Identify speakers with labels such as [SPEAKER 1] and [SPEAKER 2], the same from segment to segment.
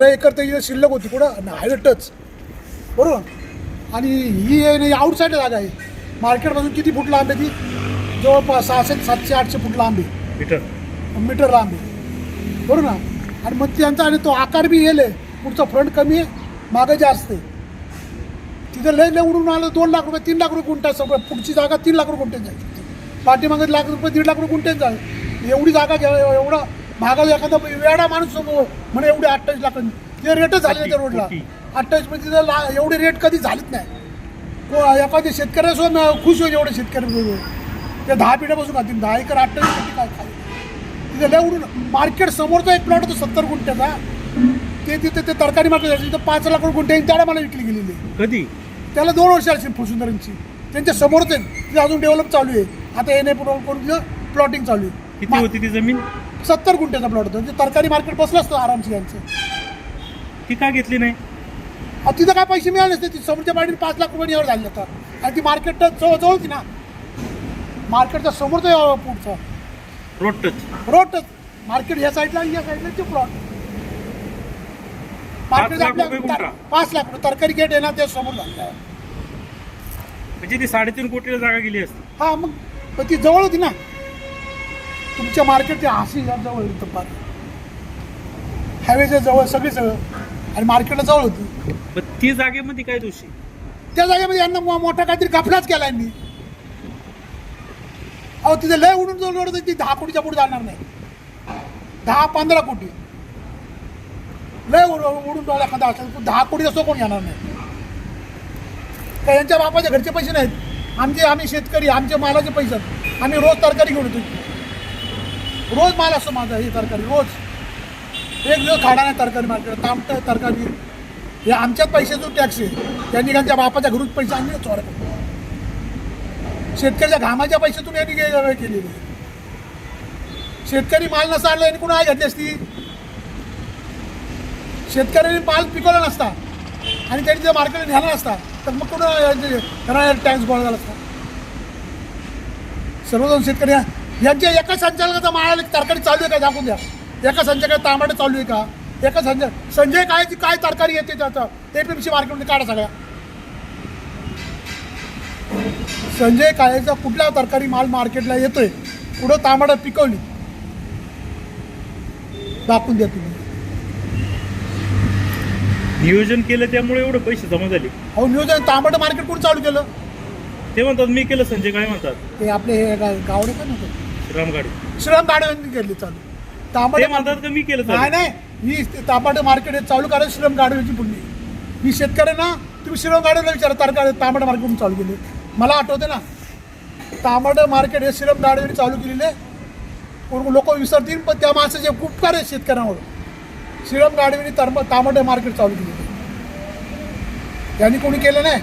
[SPEAKER 1] तेरा एकर तर इथं शिल्लक होती कुठं? हायवे टच बरोबर? आणि ही आहे आउटसाईड जागा आहे. मार्केटपासून किती फूट लांब आहे ती? जवळपास सहाशे सातशे आठशे फूट लांब आहे.
[SPEAKER 2] मीटर.
[SPEAKER 1] मीटर लांब आहे. बरोबर ना? आणि मग त्यांचा आणि तो आकार बी गेले पुढचा फ्रंट कमी आहे मागं जास्त आहे. तिथं लय लय उडून आलं दोन लाख रुपये तीन लाख रुपये गुंठा सगळं. पुढची जागा तीन लाख रुपये गुंठे जायची पाठीमागे लाख रुपये दीड लाख रुपये गुंठेच जाय एवढी जागा घ्या एवढा महागाचा एखादा वेळा माणूस समोर म्हणे एवढी अठ्ठावीस लाख ते रेटच झाले त्या रोडला. अठ्ठावीस तिथं ला एवढे रेट कधी झालीच नाही. को- एखाद्या शेतकऱ्यासोबत खुश होईल एवढे शेतकरी ते दहा पिढ्यापासून खातील. दहा एकर अठ्ठावीस कोटी काय खाईल? तिथे लय उडून मार्केट समोरचा एक प्लॉट होतो सत्तर गुंठ्याचा. ते तिथे ते तरकारी मार्केट जायचं तिथं पाच लाख गुंठे त्याला मला विकली गेलेली. आहे.
[SPEAKER 2] कधी?
[SPEAKER 1] त्याला दोन वर्ष असेल फुसुंदरांची त्यांच्या समोरच आहे. तिथे अजून डेव्हलप चालू आहे. आता एन ए करून तिथं प्लॉटिंग चालू आहे.
[SPEAKER 2] किती होती ती जमीन?
[SPEAKER 1] सत्तर गुंठ्याचा प्लॉट होता. ते तरकारी मार्केट बसलं असतं आरामशी यांचं.
[SPEAKER 2] ती का घेतली नाही?
[SPEAKER 1] अहो, तिथं काय पैसे मिळाले नसते. ती समोरच्या पाठीने पाच लाख रुपये यावर झाले तर आणि ती मार्केट जवळ जवळ होती ना. मार्केटच्या समोरचा यावं पुढचा.
[SPEAKER 2] रोड टच
[SPEAKER 1] रोड मार्केट या साईडला आणि या साईडला ते प्लॉट मार्केट
[SPEAKER 2] लाख
[SPEAKER 1] आपल्या
[SPEAKER 2] रुपये
[SPEAKER 1] तर-
[SPEAKER 2] गुंठा.
[SPEAKER 1] पाच लाख रुपये. तरकारी गेट आहे ना ते समोर झालं.
[SPEAKER 2] म्हणजे ती साडेतीन कोटीला जागा गेली असती.
[SPEAKER 1] हा मग. पण ती जवळ होती ना. तुमच्या मार्केट ते आशी जवळ होतं पार हायवेच्या जवळ सगळी जवळ आणि मार्केटला जवळ होती.
[SPEAKER 2] पण ती जागेमध्ये काय दोषी?
[SPEAKER 1] त्या जागेमध्ये यांना मो- मोठा काहीतरी कापलाच केला यांनी. अहो तिथे लय उडून जवळ होतं ती दहा कोटीच्या पुढे जाणार नाही. दहा पंधरा कोटी. लय उड- उडून डोळा एखादा असेल पण दहा कोटी असं कोण येणार नाही? का यांच्या बापाच्या घरचे पैसे नाहीत? आमचे आम्ही शेतकरी आमचे मालाचे पैसे. आहेत. आम्ही रोज तरकारी घेऊन येतो रोज माल असतो माझा ही तरकारी रोज. एक दिवस खाडा नाही तरकारी मार्केट तामट तरकारी. हे आमच्याच पैशाचं टॅक्स आहे त्यांनी त्यांच्या बापाच्या घरून पैसे आणले चोर शेतकऱ्याच्या घामाच्या पैशातून यांनी केलेली. आहे. शेतकरी माल नसा आणला यांनी कुणा घेतली असती? शेतकऱ्यांनी माल पिकवला नसता. आणि त्यांनी जर मार्केट न्यायला नसता तर मग कुठं त्यांना टॅक्स गोळा झाला असता? सर्वजण शेतकरी यांच्या एका संचालकाचा माळाला तरकारी चालू आहे का? दाखवून द्या. एका संचालकात टमाटे चालू आहे का? एका संजय संजय कायची काय तरकारी येते त्याचं ते पेपशी मार्केटमध्ये काढा सगळ्या. संजय काळेचा कुठला तरकारी माल मार्केटला येतोय? पुढं तांबडा पिकवली? दाखवून द्या तुम्ही.
[SPEAKER 2] नियोजन केलं त्यामुळे एवढे पैसे जमा झाले.
[SPEAKER 1] अहो नियोजन तांबडं मार्केट कोण चालू केलं?
[SPEAKER 2] ते म्हणतात मी केलं संजय. काय म्हणतात?
[SPEAKER 1] ते आपले हे गावडे पण श्रीराम गाडव्यांनी केली चालू.
[SPEAKER 2] ते
[SPEAKER 1] तांबडे
[SPEAKER 2] म्हणतात का मी केलं
[SPEAKER 1] नाही? नाही. ही तांबडे मार्केट हे चालू करायला श्रीराम गाडव्याची पुण्य मी शेतकऱ्यांना तुम्ही श्रीराम गाडवेला विचारा तारका तांबडे मार्केट चालू केले. मला आठवते ना तांबडे मार्केट हे श्रीराम गाडवेने चालू केलेले. लोक विसरतील पण त्या माणसाचे उपकार आहेत शेतकऱ्यांवर. श्रीराम गाडवेने तांब तांबडे मार्केट चालू केलेले. यांनी कोणी केलं नाही.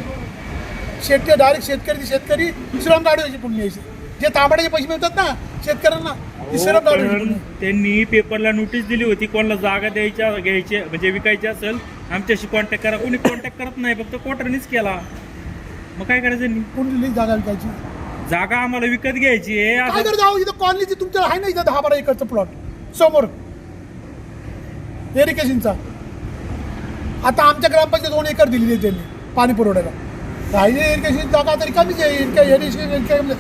[SPEAKER 1] शेतकरी डायरेक्ट शेतकरी शेतकरी श्रीराम गाडवेची पुण्य जे तांबड्याचे पैसे मिळतात ना शेतकऱ्यांना ते श्रीराम गाडवेची
[SPEAKER 2] पण
[SPEAKER 1] पुण्य
[SPEAKER 2] त्यांनी पेपरला नोटीस दिली होती कोणाला जागा द्यायच्या घ्यायची म्हणजे विकायची असेल आमच्याशी कॉन्टॅक्ट करा. कोणी कॉन्टॅक्ट करत नाही फक्त कोर्टानेच केला. मग काय करायचं यांनी?
[SPEAKER 1] कोणी लिहिली जागा विकायची?
[SPEAKER 2] जागा आम्हाला विकत घ्यायची आहे.
[SPEAKER 1] काय
[SPEAKER 2] असं-
[SPEAKER 1] इथं कॉलनीची तुमच्या आहे ना इथं दहा बारा एकरचं प्लॉट समोर. एरिकेशनचा आता आमच्या ग्रामपंचायत दोन एकर दिलेली आहे त्यांनी पाणी पुरवठ्याला. राहिली एरिकेशन जागा तरी कमीच आहे. इरिकेशन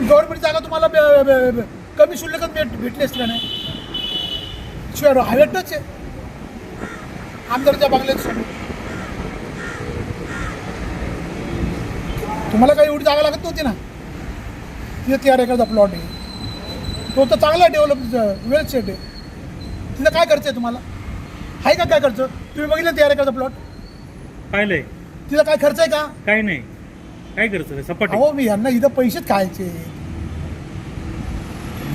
[SPEAKER 1] गव्हर्नमेंट जागा तुम्हाला बे- बे- बे- कमी शुल्लकच भेट भेटली असती का नाही? शिवाय हायवेटच आहे. आमदारच्या बंगल्यात समोर तुम्हाला काही एवढी जागा लागत नव्हती ना? तिथे तेरा एकरचा प्लॉट आहे. तो तर चांगला डेव्हलप वेल सेट आहे. तिथं काय खर्च आहे तुम्हाला? आहे का काय खर्च? तुम्ही बघितलं तेरा एकरचा प्लॉट
[SPEAKER 2] पाहिलंय.
[SPEAKER 1] तिथं काय खर्च आहे का?
[SPEAKER 2] काय नाही. काय करायचं सपाट. आहे.
[SPEAKER 1] अहो मी यांना इथं पैसेच खायचे.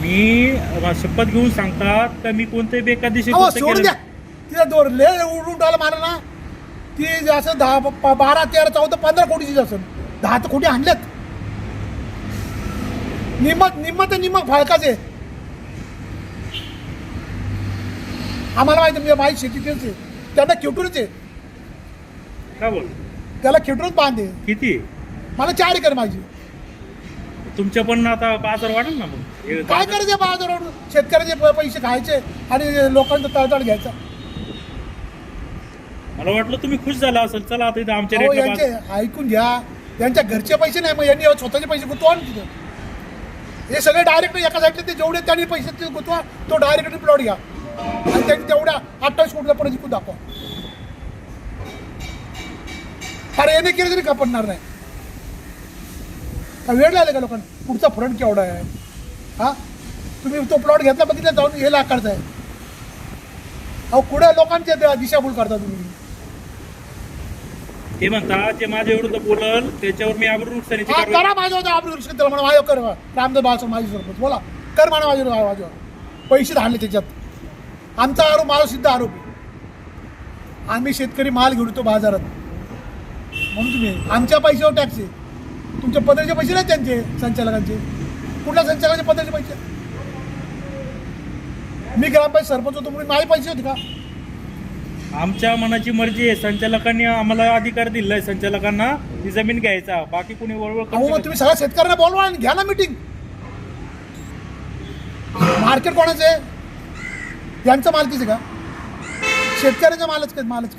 [SPEAKER 2] मी शपथ घेऊन सांगतात का मी कोणते बेकायदेशीर
[SPEAKER 1] अहो
[SPEAKER 2] कृत्य
[SPEAKER 1] सोडून
[SPEAKER 2] केलं
[SPEAKER 1] द्या. तिथं दोर ले उडून आला मला ना. ती असं दहा बारा तेरा चौदा पंधरा कोटीची असं दहा तर कोटी आणल्यात निम्मत निम्मत तर निम्मत फाळकाच. आम्हाला माहिती म्हणजे माझी शेती आहे त्यांना खेटूनच आहे.
[SPEAKER 2] का बोल
[SPEAKER 1] त्याला खेटूनच बांधे
[SPEAKER 2] किती?
[SPEAKER 1] मला चार एकर माझी.
[SPEAKER 2] तुमच्या पण आता बाजार वाढेल ना मग? हे
[SPEAKER 1] काय करायचं बाजारावर? शेतकऱ्याचे प- पैसे खायचे आणि लोकांचा तळतळ घ्यायचा.
[SPEAKER 2] मला वाटलं तुम्ही खुश झाला असेल. चला आता इथं आमच्या
[SPEAKER 1] अहो
[SPEAKER 2] रेटला
[SPEAKER 1] यांचे
[SPEAKER 2] बाजार-
[SPEAKER 1] ऐकून घ्या. यांच्या घरचे पैसे नाही मग यांनी स्वतःचे पैसे गुंतवा ना तिथं. हे सगळे डायरेक्ट एका साईडचे ते जेवढे त्यांनी पैसे ते गुंतवा. तो डायरेक्ट प्लॉट घ्या. आणि त्यांनी तेवढ्या अठ्ठावीस कोटीला परत जिंकून दाखवा. अरे येणे केलं तरी कापडणार नाही. का वेळ लागले का लोकांना? पुढचा फ्रंट केवढा आहे? हा? तुम्ही तो प्लॉट घेतला बघितला जाऊन हे लाकडचा आहे. अहो कुठे लोकांचे दिशाभूल करता तुम्ही?
[SPEAKER 2] ते म्हणतात जे माझ्या विरुद्ध बोलल त्याच्यावर मी आबरू नुकसानीची
[SPEAKER 1] हा
[SPEAKER 2] कारवाई
[SPEAKER 1] करा माझ्यावर आबरू त्याला म्हणा माझ्यावर कर रामदास बाळासर माझी सरपंच बोला कर म्हणा माझ्यावर माझ्यावर पैसे धाडले त्याच्यात. आमचा आरोप माझा सिद्ध आरोप आहे. आम्ही शेतकरी माल घेऊन येतो बाजारात. म्हणून तुम्ही आमच्या पैशावर टॅक्स आहे. तुमच्या पदरचे पैसे नाही त्यांचे संचालकांचे. कुठल्या संचालकाचे पदरचे पैसे? मी ग्रामपंचायत सरपंच होतो म्हणून माझे पैसे होते का?
[SPEAKER 2] आमच्या मनाची मर्जी आहे. संचालकांनी आम्हाला अधिकार दिलाय. संचालकांना ती जमीन घ्यायचा. बाकी कोणी वळवळ
[SPEAKER 1] तुम्ही सगळ्या शेतकऱ्यांना बोलवा आणि घ्या ना मिटिंग मार्केट कोणाचं आहे? यांचं मालकीचं का? शेतकऱ्याचं मालच मालच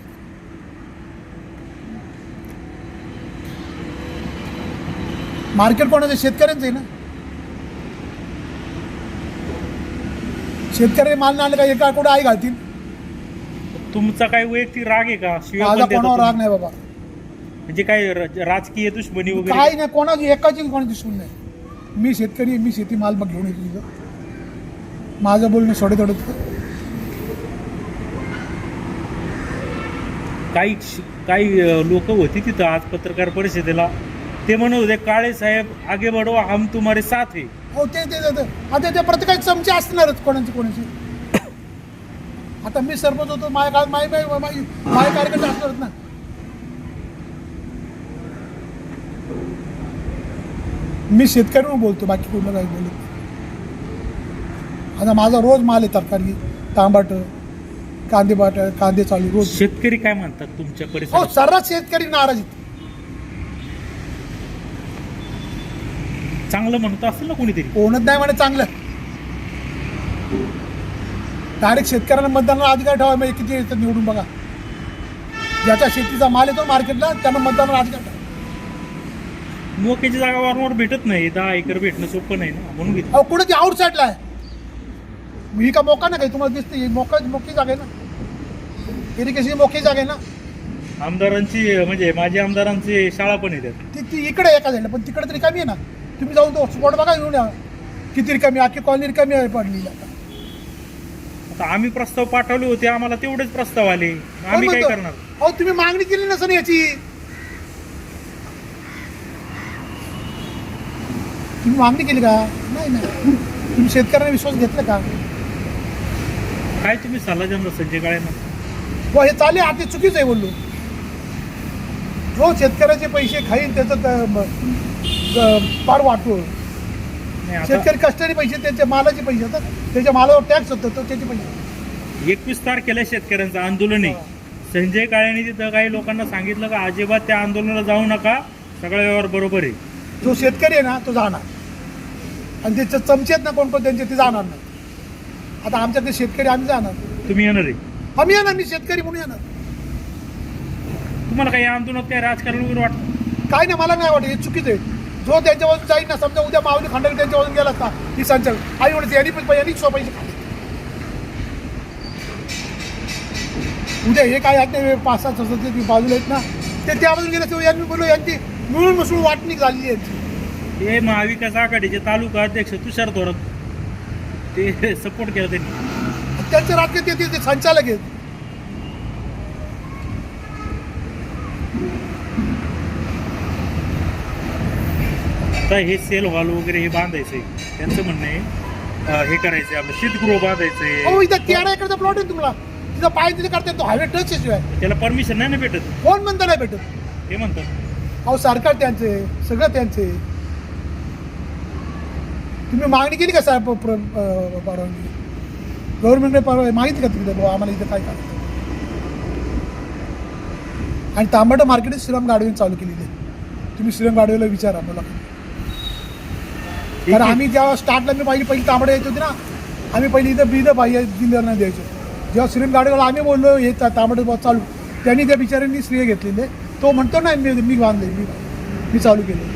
[SPEAKER 1] मार्केट कोणाचं? शेतकऱ्यांचं आहे ना? शेतकरी माल नाही आले का? एका कुठे आई घालतील.
[SPEAKER 2] तुमचा काही वैयक्तिक राग आहे का? शिवाय
[SPEAKER 1] माझा
[SPEAKER 2] पण देता
[SPEAKER 1] कोणावर राग? नाही बाबा.
[SPEAKER 2] म्हणजे काय र- राजकीय दुश्मनी वगैरे?
[SPEAKER 1] काही नाही कोणाची एकाची कोणाची दुश्मन नाही. मी शेतकरी आहे, मी शेती माल मग घेऊन येतो तिथं माझं बोलणं सोडे थोडं
[SPEAKER 2] काही काही लोक होती तिथं आज पत्रकार परिषदेला. ते म्हणत होते काळे साहेब आगे बढो हम तुम्हारे साथ है.
[SPEAKER 1] हो ते ते ते- आता ते प्रत्येकाचे चमचे असणारच कोणाची कोणाची. आता मी सरपंच होतो माझ्या काळात माई माई माई माझे कार्यकर्ते असणारच ना. मी शेतकरी म्हणून बोलतो बाकी कोणाला काही बोलत. आता माझा रोज माल आहे तरकारी तांबाट कांदे बाट कांदे चालू रोज.
[SPEAKER 2] शेतकरी काय म्हणतात तुमच्या
[SPEAKER 1] हो सर्रास शेतकरी नाराज आहेत.
[SPEAKER 2] चांगलं म्हणत असेल ना कोणीतरी.
[SPEAKER 1] कोणच नाही म्हणे चांगलं. डायरेक्ट शेतकऱ्यांना मतदानाला अधिकार ठेवा म्हणजे किती येतात निवडून बघा. ज्याच्या शेतीचा माल येतो मार्केटला त्यांना मतदानाला अधिकार ठेवा.
[SPEAKER 2] मोक्याची जागा वारंवार भेटत नाही दहा एकर भेटणं सोपं नाही ना म्हणून घेतलं.
[SPEAKER 1] अहो कुठे ती आउटसाईडला आहे? ही का मोका ना काही? तुम्हाला दिसते ही मोका मोठी जागा आहे ना? इरिगेशन मोठी जागा आहे ना?
[SPEAKER 2] आमदारांची म्हणजे माझ्या आमदारांची शाळा पण येतात.
[SPEAKER 1] ती ती इकडे आहे एका झालं पण तिकडे तरी कमी आहे ना? तुम्ही जाऊन तो स्पॉट बघा घेऊन या. किती रिकामी अख्खी कॉलनी रिकामी आहे पडली. आता
[SPEAKER 2] आता आम्ही प्रस्ताव पाठवले होते आम्हाला तेवढेच प्रस्ताव आले. आम्ही काय
[SPEAKER 1] म्हणतो?
[SPEAKER 2] करणार?
[SPEAKER 1] अहो तुम्ही मागणी केली नसेल याची. तुम्ही मागणी केली का? नाही नाही. तुम्ही शेतकऱ्यांना विश्वास घेतला का?
[SPEAKER 2] काय तुम्ही सल्ला देणार संजय काळेंना
[SPEAKER 1] व हे चालले आता चुकीचं आहे बोललो. जो शेतकऱ्याचे पैसे खाईल त्याचं त- म- ग- पार वाटतो
[SPEAKER 2] नाही आता
[SPEAKER 1] शेतकरी कष्टाने पैसे त्याच्या मालाचे पैसे होतात. त्याच्या मालावर टॅक्स होतो तो त्याचे पैसे.
[SPEAKER 2] एकवीस तारखेला शेतकऱ्यांचं आंदोलन. आहे संजय काळेंनी तिथं काही लोकांना सांगितलं का अजिबात त्या आंदोलनाला जाऊ नका. सगळा व्यवहार बरोबर आहे.
[SPEAKER 1] जो शेतकरी आहे ना तो जाणार. आणि त्याचे चमचे आहेत ना कोण कोण त्यांचे ते जाणार नाही. आता आमच्याकडे शेतकरी आम्ही जाणार.
[SPEAKER 2] तुम्ही येणार आहे?
[SPEAKER 1] आम्ही येणार मी शेतकरी म्हणून येणार.
[SPEAKER 2] तुम्हाला काही आंदोलनात काही राजकारण वगैरे वाटतं?
[SPEAKER 1] काय नाही मला नाही वाटत हे चुकीचं आहे. जो त्यांच्या बाजून जाईल ना समजा उद्या माऊली खंडारी त्यांच्या बाजून गेला का ही संचालक आई म्हणते यांनी पण यांनी स्व पैसे खाल्ले उद्या हे काय आहेत ना पाच सात सदस्य ती बाजूला आहेत ना ते त्या बाजून गेले तेव्हा यांनी बोललो यांची मिळून मिसळून वाटणी झालेली आहे. यांची.
[SPEAKER 2] हे महाविकास आघाडीचे तालुका अध्यक्ष तुषार थोरात ते सपोर्ट केला त्यांनी.
[SPEAKER 1] त्यांचे ते ते संचालक आहेत.
[SPEAKER 2] आता हे सेल हॉल वगैरे हे बांधायचंय. त्यांचं म्हणणं आहे हे करायचंय आपलं. शीतगृह
[SPEAKER 1] अहो
[SPEAKER 2] बांधायचंय
[SPEAKER 1] इथं तेरा प्लॉट आहे तुम्हाला? तिथं पाय तिथे करतात तो हायवे टच शिवाय.
[SPEAKER 2] त्याला परमिशन नाही ना भेटत?
[SPEAKER 1] कोण म्हणता नाही भेटत?
[SPEAKER 2] हे म्हणतात.
[SPEAKER 1] अहो सरकार त्यांचे सगळं त्यांचे. तुम्ही मागणी केली का साहेब परवानगी? गव्हर्नमेंटने परवानगी मागितली का तिकडे बुवा आम्हाला इथं काय करायचं? आणि तांबट मार्केट श्रीराम गाडवेने चालू केलेली आहे. तुम्ही श्रीराम गाडवेला विचारा मला. कारण आम्ही जेव्हा स्टार्टला मी पहिली पहिली तांबडे यायची होती ना आम्ही पहिली इथं इथं बाह्य दिलं नाही द्यायचो. जेव्हा श्रीराम गाडवेला आम्ही बोललो हे तांबडे बुवा चालू. त्यांनी त्या बिचाऱ्यांनी श्रेय घेतलेले तो म्हणतो नाही मी मी बांधले मी मी चालू केले.